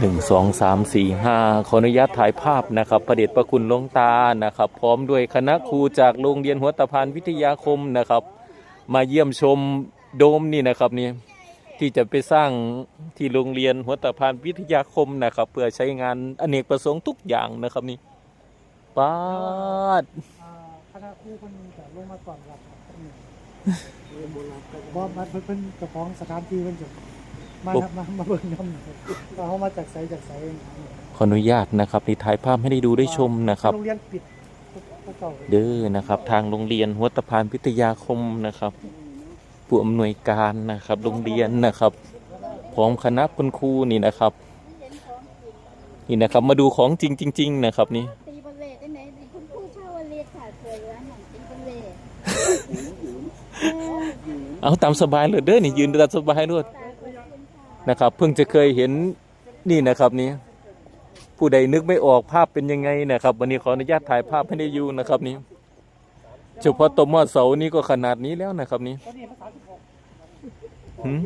หนึ่งสองสามสี่ห้าขออนุญาตถ่ายภาพนะครับประเดชประคุณหลวงตานะครับ พร้อมด้วยคณะครูจากโรงเรียนหัวตะพานวิทยาคมนะครับ มาเยี่ยมชมโดมนี่นะครับนี่ที่จะไปสร้างที่โรงเรียนหัวตะพานวิทยาคมนะครับ เพื่อใช้งานอเนกประสงค์ทุกอย่างนะครับนี่ป้าดคณะครูคนจะลงมาก่อนรับบอมาเพิ่นเพิ่นเจ้องสถานที่เพิ่นจะ มาครับมามาเบิ่งนำว่าเขามาจากไสจากไสขออนุญาตนะครับนี่ถ่ายภาพให้ได้ดูได้ชมนะครับ โรงเรียนปิดก็เก่าเด้อนะครับ ทางโรงเรียนหัวตะพานพิทยาคมนะครับ ผู้อำนวยการนะครับโรงเรียนนะครับ พร้อมคณะคุณครูนี่นะครับ นี่นะครับมาดูของจริงจริง ๆ นะครับนี่ตีบอลเล่ได้ไหมคุณครูชาวเลขาสวยแล้วหนังตีบอลเล่เอาตามสบายเลยเด้อนี่ยืนตามสบายด้วยตาค นะครับ เพิ่งจะเคยเห็นนี่นะครับนี่ผู้ใดนึกไม่ออกภาพเป็นยังไงนะครับ วันนี้ขออนุญาตถ่ายภาพให้ได้อยู่นะครับนี่เฉพาะตวมอดเสานี่ก็ขนาดนี้แล้วนะครับนี่ตอนนี้ภาษา16หืม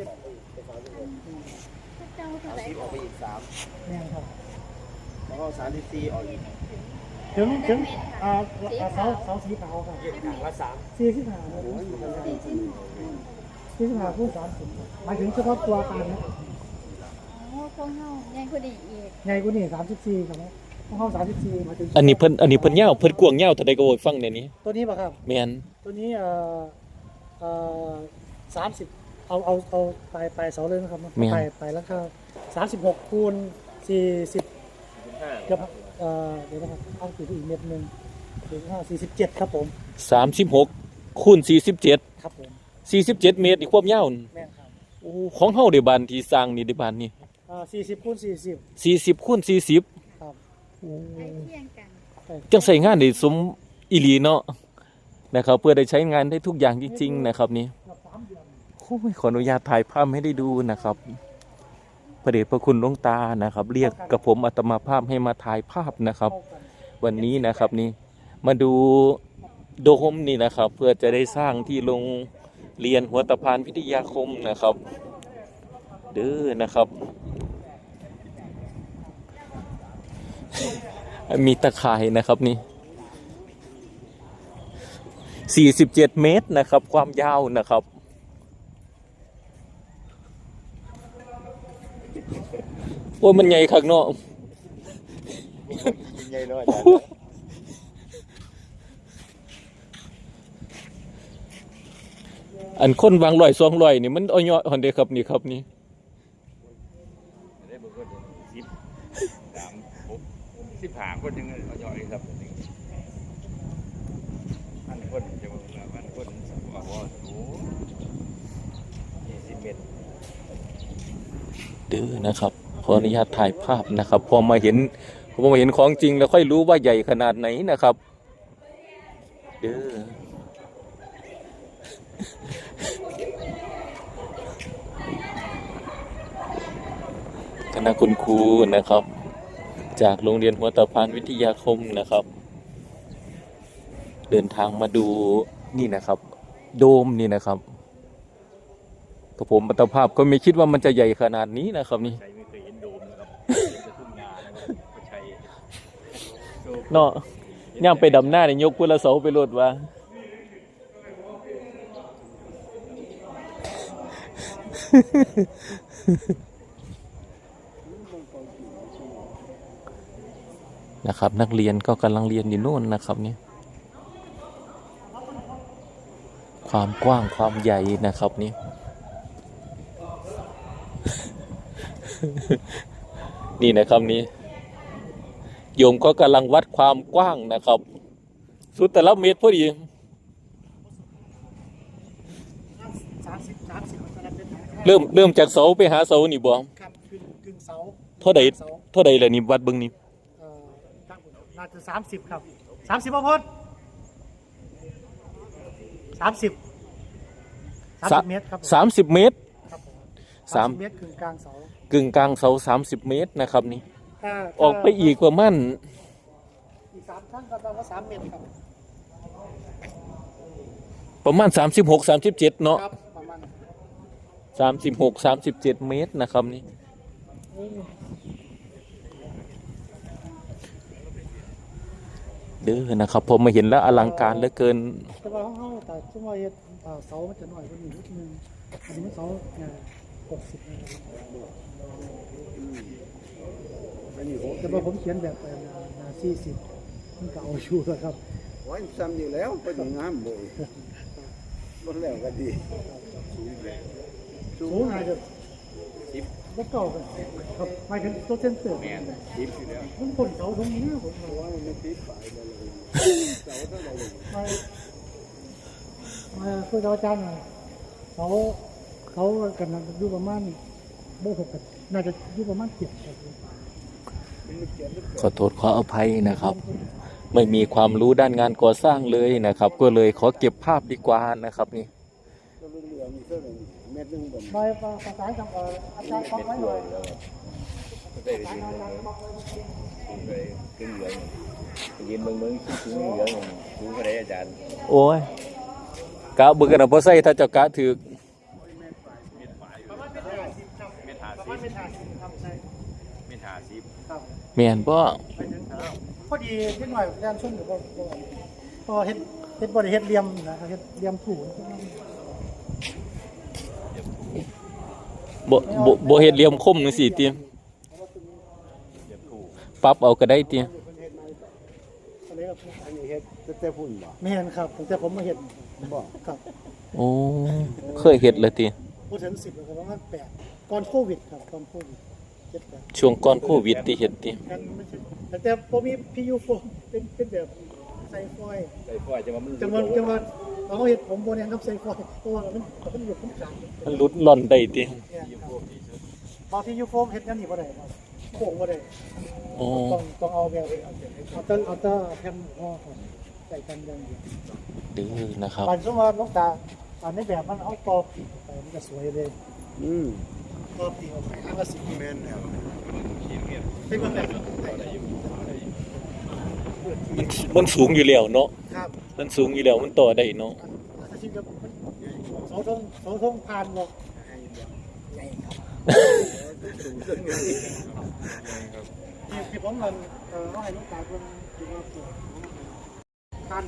เจ้าเท่าไหร่ออกไปอีกสามแล้วก็สามสิบสี่ออกอีกถึงถึงอ่าอ่าเสาเสาสีขาวครับถังละสามสี่สิบห้าครับสี่สิบห้าคูณสามสิบหมายถึงเฉพาะตัวอาคารนะ โอ้คงเฮาใหญ่กว่านี้อีกใหญ่กว่านี่สามสิบสี่ครับของเขาสามสิบสี่หมายถึงอันนี้เพิ่นอันนี้เพิ่นยาวเพิ่นกวางยาวเท่าใดก็โอยฟังในนี้ตัวนี้ป่ะครับแม่นตัวนี้เอ่อเอ่อสามสิบเอาเอาเอาปลายปลายเสาเลยนะครับปลายปลายแล้วก็สามสิบหกคูณสี่สิบเกือบเอ่อเดี๋ยวนะครับเอาสี่อีกเม็ดหนึ่งสี่ห้าสี่สิบเจ็ดครับผม36คูณ47ครับผม47เมตรนี่ความยาวนั่นแม่นครับโอ้ของเฮาได้บานที่สร้างนี่ได้บานนี่ อ่าสี่สิบคูณสี่สิบ40คูณ40ครับ ใกล้เคียงกัน จังใส่งานได้สมอีหลีเนาะนะครับ เพื่อได้ใช้งานได้ทุกอย่างจริง ๆ นะครับนี่เกือบสามเดือนโอ้ยขออนุญาตถ่ายภาพให้ได้ดูนะครับพระเดชพระคุณหลวงตานะครับ เรียกกับผมอัตมาภาพให้มาถ่ายภาพนะครับเข้ากันวันนี้นะครับนี่มาดูโดมนี่นะครับ เพื่อจะได้สร้างที่โรงเรียนหัวตะพานวิทยาคมนะครับ เด้อนะครับ มีตะข่ายนะครับนี่ 47 เมตรนะครับ ความยาวนะครับโอ้ยมันใหญ่คักเนาะใหญ่เลยอาจารย์อันคนวางลอยสองลอยนี่มันเอาย่อหันเด้ครับนี่ครับนี่ ได้บุคคลสิบสามหกสิบห้า คนยังเอาย่อยครับพันคนจะมาพันคนว่าว่าโอ้ยี่สิบเมตรเด้อนะครับขออนุญาตถ่ายภาพนะครับพอมาเห็นพอมาเห็นของจริงแล้วค่อยรู้ว่าใหญ่ขนาดไหนนะครับเด้อคณะคุณครูนะครับ จากโรงเรียนหัวตะพานวิทยาคมนะครับ เดินทางมาดูนี่นะครับ โดมนี่นะครับกับผมอัตภาพก็ไม่คิดว่ามันจะใหญ่ขนาดนี้นะครับนี่ชัยไม่เคยเห็นโดมนะครับเห็นแต่ทุ่งนานะครับก็ชัยโดมเนาะย่างไปดำหน้าเนี่ยยกพุละเสาไปโลดว่า นะครับ นักเรียนก็กำลังเรียนอยู่นู่นนะครับนี่ความกว้างความใหญ่นะครับนี่นี่นะครับนี่โยมก็กำลังวัดความกว้างนะครับ สุดแต่ละเมตรพอดีสามสิบสามสิบมันจะได้เป็นเริ่มเริ่มจากเสาไปหาเสานี่บ่ครับกึ่งกึ่งเสาเท่าใดเสาเท่าใดล่ะนี่วัดเบิ่งนี่เอ่อตั้ง น่าจะสามสิบครับสามสิบพ่อพดสามสิบสามสิบเมตรครับผมสามสิบเมตรครับผมสามเมตรกึ่งกลางเสากึ่งกลางเสาสามสิบเมตรนะครับนี่ถ้าออกไปอีกประมาณอีกสามครั้งก็ต้องว่าสามเมตรครับประมาณสามสิบหกสามสิบเจ็ดเนาะครับประมาณนั้นสามสิบหกสามสิบเจ็ดเมตรนะครับนี่อื เด้อนะครับผมมาเห็นแล้วอลังการเหลือเกิน แต่ว่าห้องแต่ชั่วโมงเฮ็ดอ่าเสามันจะหน่อยกว่านี้นิดนึงอันนี้มันเสาหกสิบนะครับอันนี้โอ้แต่ว่าผมเขียนแบบสี่สิบมันก็เอาอยู่แล้วครับยซ้ำอยู่แล้วไปถึงงามบ่รถแล้วก็ดีสูงอาจจะ บ่เก่ากันครับหมายถึงตัวเส้นเสือแมนทิพย์อยู่แล้วมันคนเสาตรงนี้ผมว่าว่ามันไม่ติดไปเลยเสาเท่าไหร่มามาคุยกับอาจารย์หน่อยเขาเขากันอยู่ประมาณโบหกกันน่าจะอยู่ประมาณเจ็ดขอโทษขออภัยนะครับ ไม่มีความรู้ด้านงานก่อสร้างเลยนะครับ ก็เลยขอเก็บภาพดีกว่านะครับนี่ เรือมีเท่าไหร่เม็ดนึงบ่ไปประสานกับอาจารย์ฟังไว้หน่อยได้ได้ยินเลยเลยขึ้นเหลืองยินเมืองเมืองที่สูงเหลืองสูงกว่าได้อาจารย์โอ้ยกะเบิกกันนะบ่ใส่ถ้าเจ้ากะถือเมถาประสิมาณบไม่ทานครับใช่เมถาสิบครับแม่นบ่ไปถึงครับพอดีนิดหน่อยอาจารย์ช่วยหรือเปล่าพอเฮ็ดเฮ็ดบริเฮ็ดเหลี่ยมนะเฮ็ดเหลี่ยมถูก บ่บ่บ่เฮ็ดเหลี่ยมคมจังซี่ติเรียบถูกปรับเอาก็ได้ติอะไรครับอันนี้เฮ็ดจะแต่พุ่นบ่ไม่เห็นครับแต่ผมมาเห็นบ่ครับโอ้เคยเฮ็ดแล้วติพูดถึงสิบแล้วก็ประมาณแปดก่อนโควิดครับก่อนโควิดเจ็ดแปดช่วงก่อนโควิดที่เฮ็ดติกันไม่ใช่แต่แต่ผมมีพียูโฟมเป็นเป็นแบบไซฟอยล์ใส่ฝ้ายจะว่ามันจังหวัดจังหวัดเราเห็นผมโบเนี่ยครับไซฟอยล์เพราะว่ามันมันอยู่ข้างกลางมันหลุดล่อนได้ติเนี่ยครับ บางทียูโฟมเห็นนั่นนี่บ่ได้ครับโค้งบ่ได้โอ้ต้องต้องเอาแบบเอาเตอร์เอาเตอร์แผ่นห่อครับใส่กันอย่างเดียวดื้อนะครับปันสมมติลูกตาอันนี้แบบมันเอาตอปีไปมันจะสวยเลยอืมตอปีออกไปข้างละสีแม่นแล้วเป็นแบบมันสูงอยู่แล้วเนาะครับมันสูงอยู่แล้วมันต่อได้เนาะอาชีพกับเสาธงเสาธงผ่านหรอกที่ผมมันเออให้ลูกตา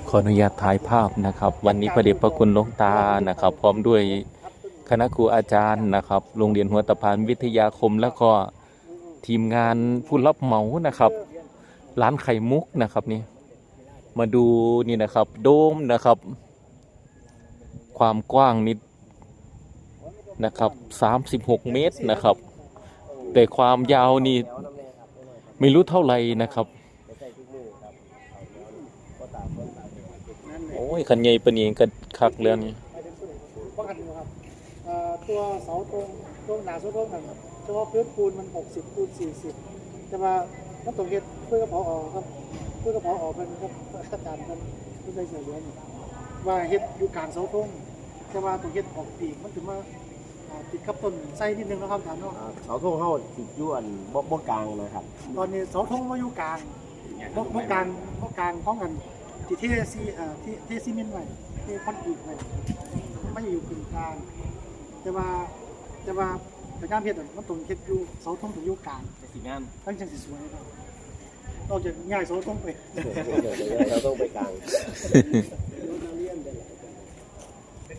ขออนุญาตถ่ายภาพนะครับ วันนี้พระเดชพระคุณหลวงตานะครับ พร้อมด้วยคณะครูอาจารย์นะครับโรงเรียนหัวตะพานวิทยาคมแล้วก็ทีมงานผู้รับเหมานะครับ ร้านไข่มุกนะครับนี่มาดูนี่นะครับ โดมนะครับ ความกว้างนิด นะครับ36 เมตรนะครับ แต่ความยาวนี่ไม่รู้เท่าไหร่นะครับ โอ้ยคันใหญ่ปนนี้ก็คักแล้วนี่ว่ากันครับตัวเสาตรงตรงหนาเสาตรงนั่นเฉพาะพื้นปูนมัน 60คูณ40แต่ว่าต้องตรงเฮ็ดเพื่อกระเพาะออกครับเพื่อกระเพาะออกเป็นครับอาจารย์เป็นผู้ได้เสียเลือนี่ว่าเฮ็ดอยู่กลางเสาตรงแต่ว่าต้องเฮ็ดออกปีกมันถึงว่า ติดกับต้นไส้นิดนึงนะครับอาจารย์เนาะเสาธงเฮาสิอยู่อันบ่บ่กลางนะครับตอนนี้เสาธงมาอยู่กลางบ่บ่กลางบ่กลางพร้อมกันที่เทซีเอ่อที่เทซีเมนต์ไว้เทคอนกรีตไว้ไม่อยู่กึ่งกลางแต่ว่าแต่ว่าแต่การเฮ็ดอะมันต้องเฮ็ดอยู่เสาธงต้องอยู่กลางสิงามทั้งจังสิสวยครับนอกจากง่ายเสาธงไปเราต้องไปกลางนั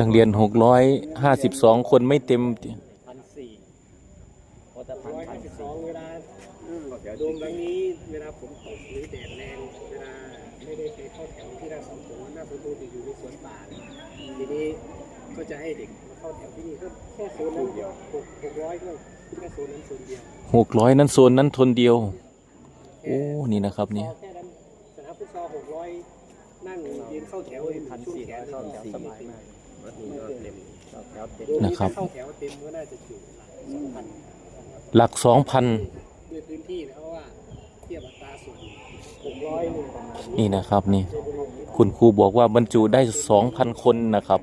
นักเรียน652คนไม่เต็มพันสี่พอแต่พันพันสองเวลาโดมครั้งนี้เวลาฝนตกหรือแดดแรงเวลาไม่ได้ไปเข้าแถวที่หน้าเสาธงหน้าเสาธงจะอยู่ในสวนป่าทีนี้ก็จะให้เด็ก เข้าแถวที่นี่ก็แค่โซนนั้นเดียวหกหกร้อยก็แค่โซนนั้นโซนเดียว600นั้นโซนนั้นทนเดียว โอ้ นี่นะครับนี่แค่นั้นสนามฟุตซอลหกร้อยนั่งยืนเข้าแถวพันสี่ร้อยเข้าแถวสบายมากวัดนี้ก็เต็มเข้าแถวเต็มนะครับ เข้าแถวเต็มก็น่าจะจุสองพันหลัก2,000ด้วยพื้นที่นะเพราะว่าเทียบอัตราส่วนหกร้อยหนึ่งประมาณ นี่นะครับนี่ คุณครูบอกว่าบรรจุได้2,000คนนะครับ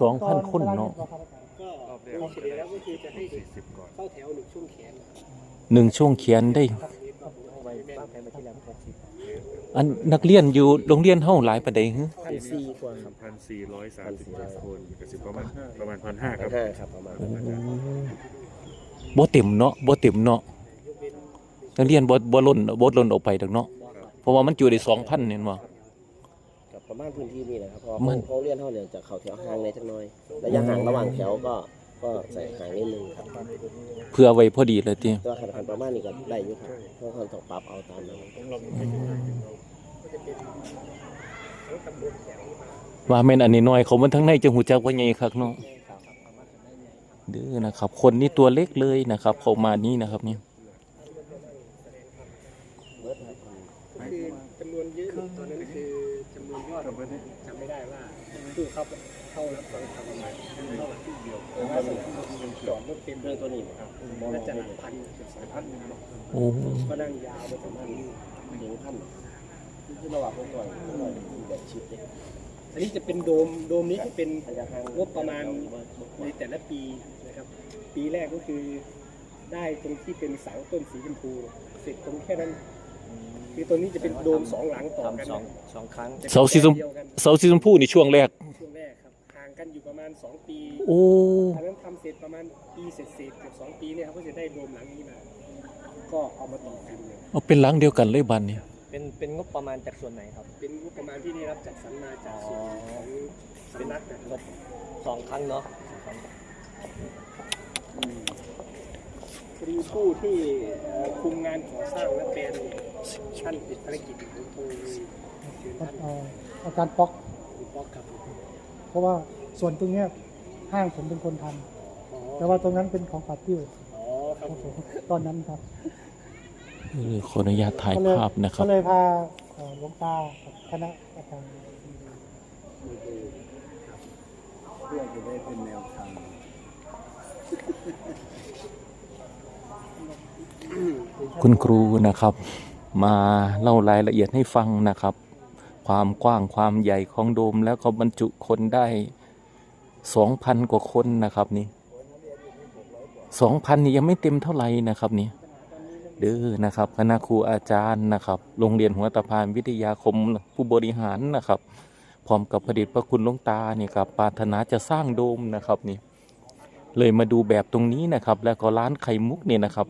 สองพันคนเนาะก็โดยเฉลี่ยแล้วก็คือจะให้เด็กเข้าแถวหนึ่งช่วงแขนหนึ่งช่วงเขียนได้ไปบ้างแผนมาที่แล้วหกสิบอันนักเรียนอยู่โรงเรียนเฮาหลายปานใดฮึพันสี่กว่าครับพันสี่ร้อยสามสิบเจ็ดคนกับสิบประมาณประมาณพันห้าครับห้าครับประมาณโอ้บ่เต็มเนาะบ่เต็มเนาะนักเรียนบ่บ่ล้นบ่ล้นออกไปดอกเนาะเพราะว่ามันอยู่ได้2,000เนี่ยบ่กับ ประมาณพื้นที่นี่แหละครับเพราะมัน เขาเรียนเท่าเนี่ยจากเขาแถวห่างในจักหน่อยระยะห่างระหว่างแถวก็ก็ใส่ห่างนิดนึงครับเพื่อไว้พอดีเลยติตัวขันขันประมาณนี้ก็ได้อยู่ครับเพราะเขาต้องปรับเอาตามนั้นว่าแม่นอันนี้น้อยเขามันทั้งในจะหูจักว่าใหญ่คักเนาะเด้อนะครับ คนนี่ตัวเล็กเลยนะครับ เข้ามานี่นะครับนี่คือจำนวนเยอะตอนนั้นคือจำนนยอดจำไม่ได้ว่าผู้เข้าเข้ารับฟังคำประมาณเท่าไหร่แต่ว่าจอดรถเต็มเลยตัวนี้น่าจะหลักพันเกือบสองพันนะโอ้ก็นั่งยาวไปประมาณถึงพันที่ระหว่างผมก่อนผมก่อนแบบชิดเลยอันนี้จะเป็นโดมโดมนี้จะเป็นงบประมาณในแต่ละปีนะครับ ปีแรกก็คือได้ตรงที่เป็นเสาต้นสีชมพู เสร็จตรงแค่นั้น คือตัวนี้จะเป็นโดมสองหลังต่อกันสองสองครั้งเสาสีชมเสาสีชมพูนี่ช่วงแรกช่วงแรกครับห่างกันอยู่ประมาณ2ปีโอ้อันนั้นทำเสร็จประมาณปีเสร็จเสร็จเกือบสองปีเนี่ยครับก็จะได้โดมหลังนี้มาก็เอามาต่อกันเลยเอาเป็นหลังเดียวกันเลยบัดนี้เป็นเป็นงบประมาณจากส่วนไหนครับ เป็นงบประมาณที่ได้รับจัดสรรมาจากส่วนของสำนักนะครับสองครั้งเนาะพอดีผู้ที่เอ่อคุมงานก่อสร้างและเป็น ท่านติดภารกิจของโทรเชิญท่านเอ่ออาการป๊อก คุณป๊อกครับเพราะว่าส่วนตรงเนี้ยห้างผมเป็นคนทำอ๋อแต่ว่าตรงนั้นเป็นของปัดติ้วอ๋อครับครับผผมมตอนนั้นครับเออขออนุญาตถ่ายก็เลยภาพนะครับ ก็เลยพาเอ่อหลวงตากับคณะอาจารย์เพื่อจะได้เป็นแนวทาง คุณครูนะครับ มาเล่ารายละเอียดให้ฟังนะครับ ความกว้างความใหญ่ของโดมแล้วเขาบรรจุคนได้สองพันกว่าคนนะครับนี่สองพันนี่ยังไม่เต็มเท่าไหร่นะครับนี่เด้อนะครับคณะครูอาจารย์นะครับ โรงเรียนหัวตะพานวิทยาคมผู้บริหารนะครับพร้อมกับผลิตพระคุณลงตาเนี่ยครับปรารถนาจะสร้างโดมนะครับนี่เลยมาดูแบบตรงนี้นะครับ แล้วก็ร้านไข่มุกเนี่ยนะครับ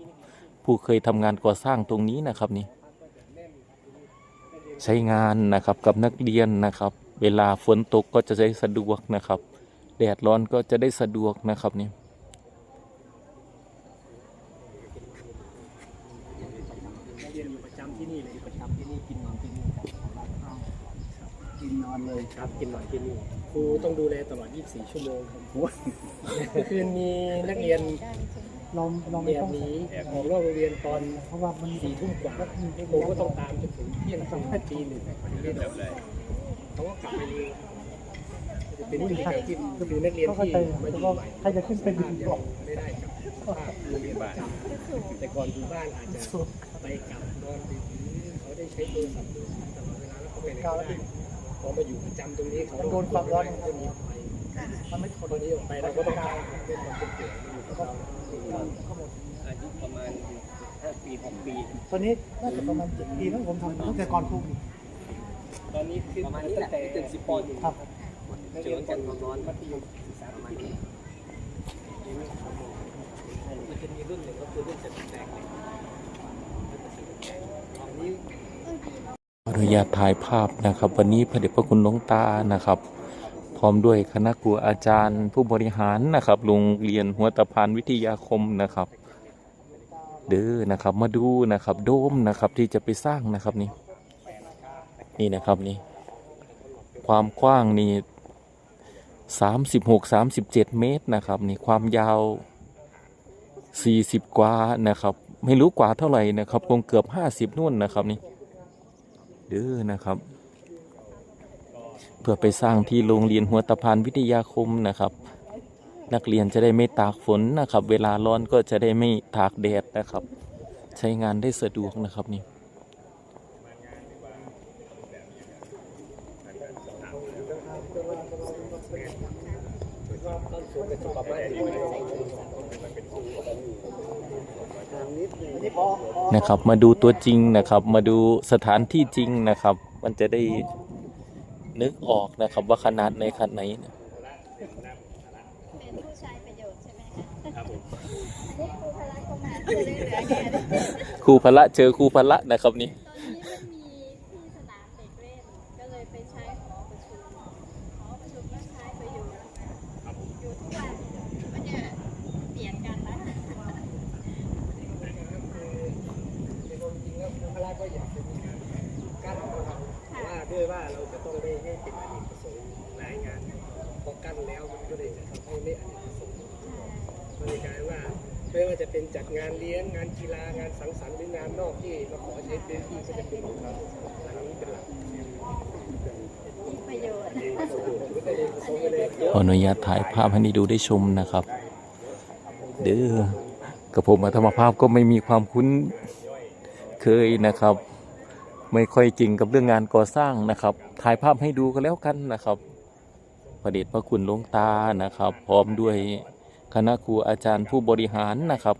ผู้เคยทำงานก่อสร้างตรงนี้นะครับนี่ ใช้งานนะครับกับนักเรียนนะครับ เวลาฝนตกก็จะได้สะดวกนะครับ แดดร้อนก็จะได้สะดวกนะครับนี่เรียนอยู่ประจำที่นี่เลยประจำที่นี่กินนอนที่นี่ครับกินนอนเลยครับกินนอนที่นี่ครูต้องดูแลตลอด 24 ชั่วโมงครับเมื่อคืนมีนักเรียน เราเราไม่แอบต้องหนีออกนอกโรงเรียนตอนเพราะว่ามันสี่ทุ่มกว่าผมก็ต้องตามจนถึงเที่ยงคืนตีหนึ่งเรียนเขาก็กลับไปเรียนจะเป็นที่ที่ก็ดูนักเรียนเขาเข้าที่ใจมาอแต่ยู่ว่าใหม่ใครจะขึ้นเป็นบ้านดียับอกงไม่ได้กับภาพโรงเรียนประจำแต่ก่อนอยู่บ้านอาจจะไปกลับนอนดึกเขาได้ใช้โทรศัพท์ดูตลอดเวลาแล้วเขาไปไหนไม่ได้พอมาอยู่ประจำตรงนี้เขาโดนความร้อนจะมีอ อกไปมันไม่ทนตอนนี้ออกไปเราก็ต้องการเป็นความเป็นเกี่ยวอยู่กับเราอายุประมาณห้าปีหกปีตอนนี้น่าจะประมาณเจ็ดปีแล้วผมทำตั้งแต่ก่อนโควิดตอนนี้คือประมาณนี้แหละตึกสิบปอนด์อยู่ครับเจอกันความร้อนมัธยมศึกษาประมาณนี้มันจะมีรุ่นหนึ่งก็คือรุ่นเจ็ดแตกเลยตอนนี้ขออนุญาตถ่ายภาพนะครับ วันนี้พระเดชพระคุณหลวงตานะครับ พร้อมด้วยคณะครูอาจารย์ ผู้บริหารนะครับโรงเรียนหัวตะพานวิทยาคมนะครับ เด้อนะครับมาดูนะครับโดมนะครับที่จะไปสร้างนะครับนี่นี่นะครับนี่ความกว้างนี่สามสิบหกสามสิบเจ็ดเมตรนะครับนี่ความยาวสี่สิบกว่านะครับ ไม่รู้กว่าเท่าไหร่นะครับคงเกือบห้าสิบนู่นนะครับนี่เด้อนะครับ เพื่อไปสร้างที่โรงเรียนหัวตะพานวิทยาคมนะครับ นักเรียนจะได้ไม่ตากฝนนะครับ เวลาร้อนก็จะได้ไม่ตากแดดนะครับ ใช้งานได้สะดวกนะครับนี่นะครับมาดูตัวจริงนะครับ มาดูสถานที่จริงนะครับ มันจะได้ นึกออกนะครับว่าขนาดในขนาดไหนนะเป็นผู้ชายประโยชน์ใช่ไหมคะครับผมนี่ครูพละก็มาจะได้เหลือแค่นี้ครูพละเจอครูพละนะครับนี่ตอนนี้มันมีที่สนามเด็กเล่นก็เลยไปใช้หอประชุมหอประชุมก็ใช้ประโยชน์อยู่ทุกวันมันจะเปลี่ยนกันนะว่า ด้วยว่าเราจะต้องได้ให้เป็นอเนกประสงค์หลายงานพอกั้นแล้วมันก็เลยจะทำให้ไม่อเนกประสงค์มันเลยกลายว่าไม่ว่าจะเป็นจัดงานเลี้ยงงานกีฬางานสังสรรค์หรืองานนอกที่มาขอใช้พื้นที่ก็จะเป็นของเราหลังนี้เป็นหลักมีประโยชน์ไม่ได้ประสงค์ไปเลยขออนุญาตถ่ายภาพให้ได้ดูได้ชมนะครับ เด้อกับผมอัตมาภาพก็ไม่มีความคุ้นเคยนะครับ ไม่ค่อยจริงกับเรื่องงานก่อสร้างนะครับ ถ่ายภาพให้ดูก็แล้วกันนะครับพระเดชพระคุณหลวงตานะครับ พร้อมด้วยคณะครูอาจารย์ผู้บริหารนะครับ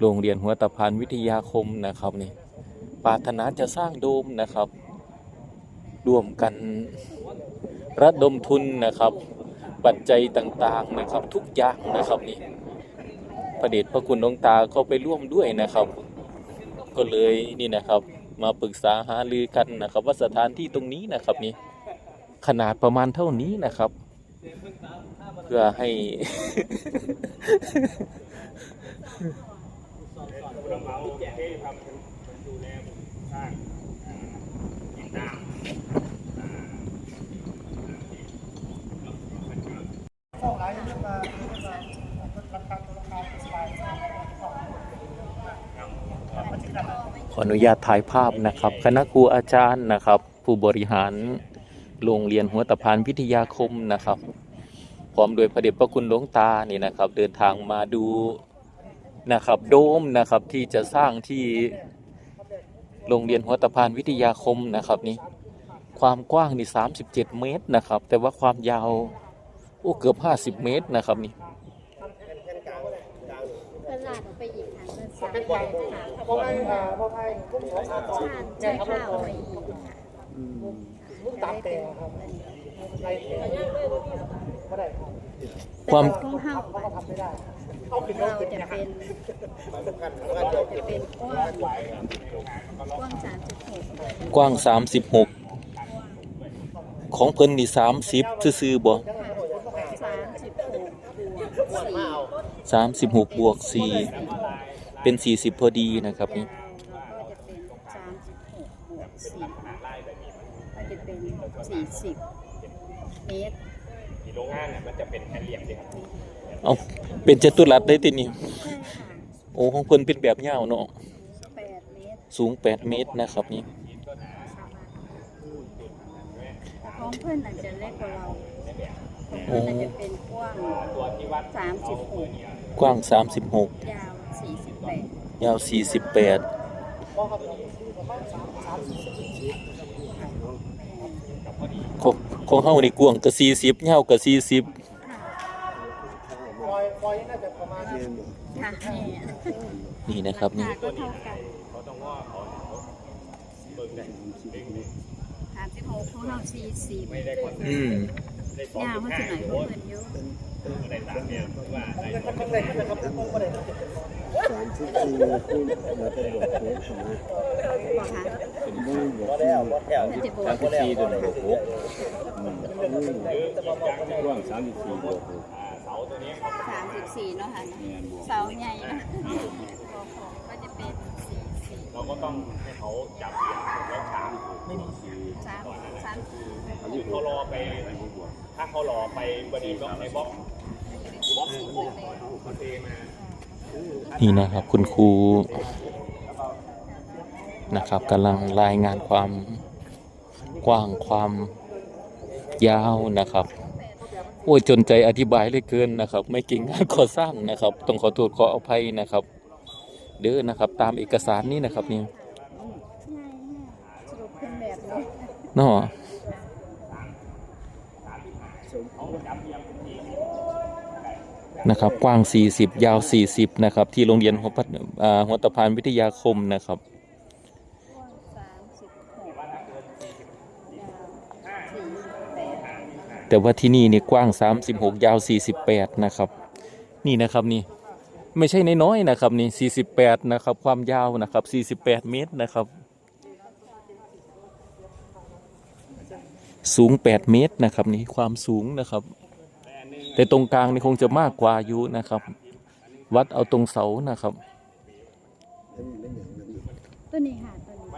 โรงเรียนหัวตะพานวิทยาคมนะครับนี่ปรารถนาจะสร้างโดมนะครับ ร่วมกันระดมทุนนะครับ ปัจจัยต่างๆนะครับ ทุกอย่างนะครับนี่พระเดชพระคุณหลวงตาก็ไปร่วมด้วยนะครับ ก็เลยนี่นะครับ มาปรึกษาหารือกันนะครับ ว่าสถานที่ตรงนี้นะครับนี่ขนาดประมาณเท่านี้นะครับ เพื่อให้ ขออนุ อนุญาตถ่ายภาพนะครับ คณะครูอาจารย์นะครับ ผู้บริหารโรงเรียนหัวตะพานวิทยาคมนะครับ พร้อมโดยพระเดชพระคุณหลวงตานี่นะครับ เดินทางมาดูนะครับ โดมนะครับที่จะสร้างที่โรงเรียนหัวตะพานวิทยาคมนะครับนี่ความกว้างนี่37 เมตรนะครับ แต่ว่าความยาวโอ้เกือบ 50 เมตรนะครับนี่ ตลาดไปอีก ครั้งละสามพันค่ะพอไอ้อ่าพอไอ้กุ้งสองสามตอใช้ข้าวไปอีกค่ะกุ้งตามแต่ครับไรแต่ไม่ได้ครับความของเฮาก็ทำไม่ได้เอาผิดเราจะเป็นเราจะเป็นกว้างกว้างสามสิบหกกว้าง36ของเพิ่นนี่30ซื่อๆบ่สามสิบหกบวกสี่ เป็น40พอดีนะครับนี่ก็จะเป็นสามสิบหกบวกสี่ก็จะเป็นสี่สิบเมตรเอาเป็นจัตุรัสได้ตินี่ใช่ค่ะโอ้ของเพิ่นเป็นแบบยาวเนาะแปดเมตรสูง8เมตรนะครับนี่แต่ของเพื่อนอาจจะเล็กกว่าเราของเพื่อนอาจจะเป็นกว้างสามสิบหกกว้าง36ยาว สี่สิบแปดยาว48ของของเฮานี่กว้างก็40ยาวก็40ฟอยฟอยน่าจะประมาณค่ะนี่นี่นะครับนี่ราคาก็เท่ากันสามสิบหกของเราสี่สิบอืมยาวมาจากไหนก็เงินเยอะมัน ได้นะครับกุ้งก็ได้สามสิบสี่คูณมาเป็นบเทสนะบอกค่ะเป็นมือบทมันจะบวก34ตัวหกหกกว้างสามสิบสี่บวกหกสามสิบสี่เนาะค่ะเสาใหญ่นะก็จะเป็นสี่สี่เราก็ต้องให้เขาจับอย่างแล้วถามสามสาม คือเขารอไปถ้าเขารอไปบดีบล็อกในบล็อกบล็อกบล็อกเขาเทมานี่นะครับคุณครูนะครับกำลังรายงานความกว้างความยาวนะครับโอ้ยจนใจอธิบายเหลยเกินนะครับ ไม่เก่งงานก่อสร้างนะครับ ต้องขอโทษขออภัยนะครับ เด้อนะครับ ตามเอกสารนี้นะครับนี่ง่ายสรุปเป็นแบบนี้เนาะ นะครับ กว้าง 40 ยาว 40 นะครับ ที่โรงเรียนหัวพัฒอ่าหัวตะพานวิทยาคมนะครับกว้างสามสิบหกยาวสี่สิบแปดแต่ว่าที่นี่นี่กว้าง 36 ยาว 48 นะครับ นี่นะครับนี่ไม่ใช่น้อยๆนะครับนี่ 48 นะครับ ความยาวนะครับ 48 เมตรนะครับ สูง 8 เมตรนะครับนี่ความสูงนะครับ แต่ตรงกลางนี่คงจะมากกว่าอยู่นะครับ วัดเอาตรงเสานะครับ ตัวนี้ค่ะตัวนี้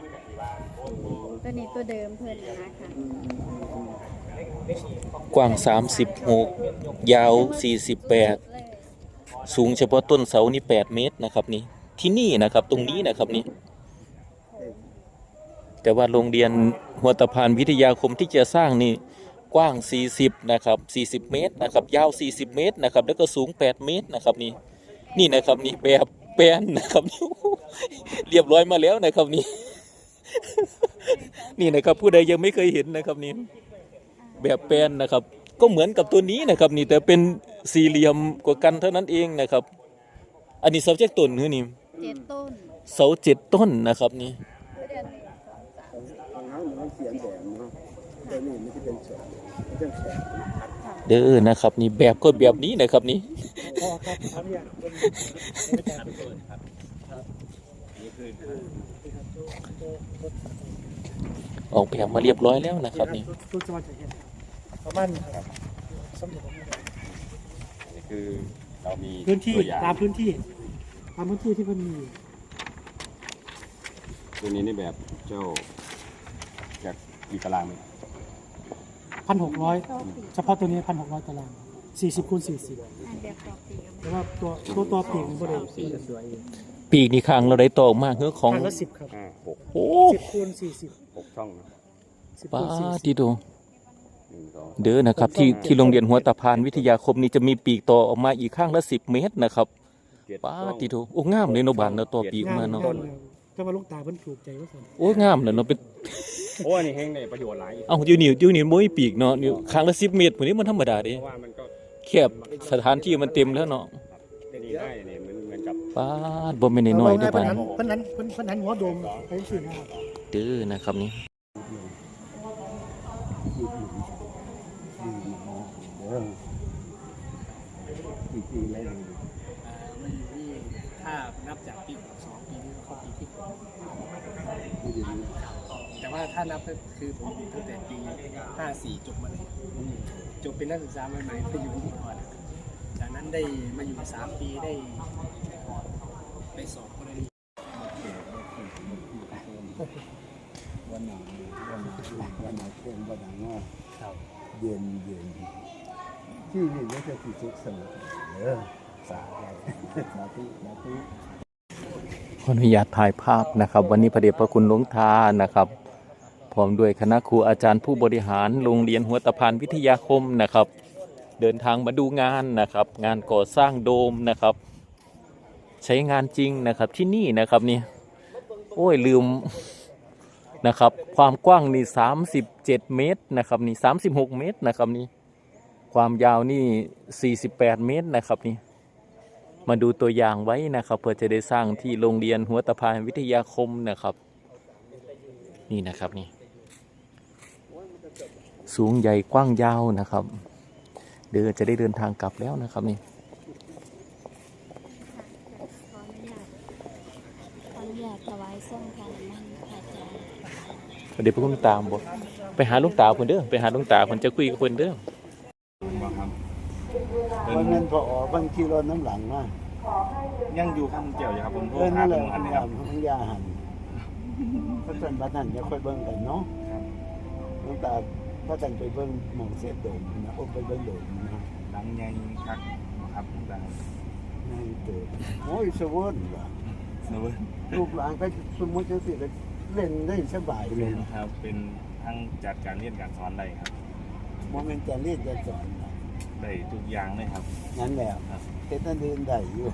ตัวนี้ตัวเดิมเพิ่นนะคะกว้าง 36 ยาว 48เลยสูงเฉพาะต้นเสานี่ 8 เมตรนะครับนี่ที่นี่นะครับตรงนี้นะครับนี่ แต่ว่าโรงเรียนหัวตะพานวิทยาคมที่จะสร้างนี่กว้าง 40 นะครับ 40 เมตรนะครับ ยาว 40 เมตรนะครับ แล้วก็สูง 8 เมตรนะครับนี่ นี่นะครับนี่แบบแปลนนะครับเรียบร้อยมาแล้วนะครับนี่ นี่นะครับผู้ใดยังไม่เคยเห็นนะครับนี่แบบแปลนนะครับ ก็เหมือนกับตัวนี้นะครับ นี่แต่เป็นสี่เหลี่ยมกว่ากันเท่านั้นเองนะครับ อันนี้เสาเจ็ดต้นคือนี่เจ็ดต้นเสาเจ็ดต้นนะครับนี่ มันเสียงแดงเนาะแต่นี่มันจะเป็นแฉกมันจะแฉกเด้อนะครับ นี่แบบก็แบบนี้นะครับนี่พ่อครับขออนุญาตเป็นไม่จ่ายเป็นตัวครับออกแบบมาเรียบร้อยแล้วนะครับนี่ชุดจังหวัดจะเห็นประมาณครับสมเด็จพระนี่คือเรามีพื้นที่ตัวอย่างตามพื้นที่ตามพื้นที่ที่มันมีตัวนี้ในแบบเจ้า จากมีตารางไหมพันหกร้อยต่อปีเฉพาะตัวนี้พันหกร้อยตารางสี่สิบคูณสี่สิบอ่านแบบต่อปีก็แต่ไม่ว่าตัวตัวตัวปีกมันก็เลยปีกนี่ข้างเราได้ต่อมากเฮือของพันละสิบครับห้าหกโอ้สิบคูณสี่สิบหกช่องนะสิบป้าคูณสี่สิที่บดูหนึ่งสองเด้อนะครับ ที่ที่โรงเรียนหัวตะพานวิทยาคมนี่จะมีปีกต่อออกมาอีกข้างละสิบเมตรนะครับเจ็ดป้าช่องที่ดูโอ้งามเลยเนาะบานเนาะต่อปีกมาเนาะงาม จะมาลูกตาเพิ่นถูกใจว่าสั่นโอ้ยงามเลยเนาะเป็นโอ้อันนี้แห้งในประโยชน์หลายเอ้าอยู่นี่อยู่นี่บ่มีปีกเนาะนี่ข้างละ10เมตรพวกนี้มันธรรมดาเด้เพราะว่ามันก็แคบสถานที่มันเต็มแล้วเนาะนี่ได้เนี่ยมันเหมือนกับป้าดบ่แม่นน้อยๆเด้อเพิ่บ้านนหันเพิ่นหันเพิ่นเพิ่นหันหัวโดมไปสินะครับเด้อนะครับนี่กี่ปีแล้ว มันอยู่ที่ถ้านับจากปีสองปีนี้ก็เข้าปีที่หกแต่ ว่าถ้านับก็คือผมตั้งแต่ปีห้าสี่จบมาเลยจบเป็นนักศึกษาใหม่ๆไปอยู่ที่ก่อนจากนั้นได้มาอยู่สามปีได้ไปสอบกรณีวันหนาววันหนาววันหนาวเต็มวันหนางอกเย็นเย็นที่นี่ไม่ใช่ที่สุขสงบเออสาธุสาธุสาธุขออนุญาตถ่ายภาพนะครับ วันนี้พระเดชพระคุณหลวงตานะครับ พร้อมด้วยคณะครูอาจารย์ผู้บริหารโรงเรียนหัวตะพานวิทยาคมนะครับ เดินทางมาดูงานนะครับ งานก่อสร้างโดมนะครับ ใช้งานจริงนะครับที่นี่นะครับนี่โอ้ยลืมนะครับ ความกว้างนี่37 เมตรนะครับนี่36 เมตรนะครับนี่ความยาวนี่ 48 เมตรนะครับนี่มาดูตัวอย่างไว้นะครับเพื่อจะได้สร้างที่โรงเรียนหัวตะพานวิทยาคมนะครับ นี่นะครับนี่ สูงใหญ่กว้างยาวนะครับ เดี๋ยวจะได้เดินทางกลับแล้วนะครับนี่ขออนุญาตขออนุญาตถวายส้มค่ะมันพระอาจารย์เดี๋ยวไปคุณตามบ่ไปหาลุงตาคนเด้อไปหาลุงตาคนจะคุยกับคนเด้อวันนั้นพออบังขี่รถน้ำหลังมายังอยู่ข้างเกี่ยวอยู่ครับผมโทรเออหานั่นแหผละมอันนี้ยาครับมทั้งยาหันพระจันทร์บัดนั้นจะค่อยเบิ่งกันเนาะน้องตา พระจันทร์ไปเบิ่งหมองเสียโดมนะโอ้ไปเบิ่งโดมนะหลังใหญ่คักครับหลังนายเกิดโอ้ยสวรรค์ว่ะเนเวอร์ลูกหลานก็สมมติจังสิก็เล่นได้สบายเลเป็ยนนะครับ เป็นทั้งจัดการเรียนการสอนได้ครับ โมเมนต์จะเรียนจะสอนนะได้ทุกอย่างเลยครับนั่นแหละครับ เฮ็ดนั่นเดินได้อยู่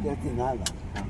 เจ้าที่นั่นแหละครับ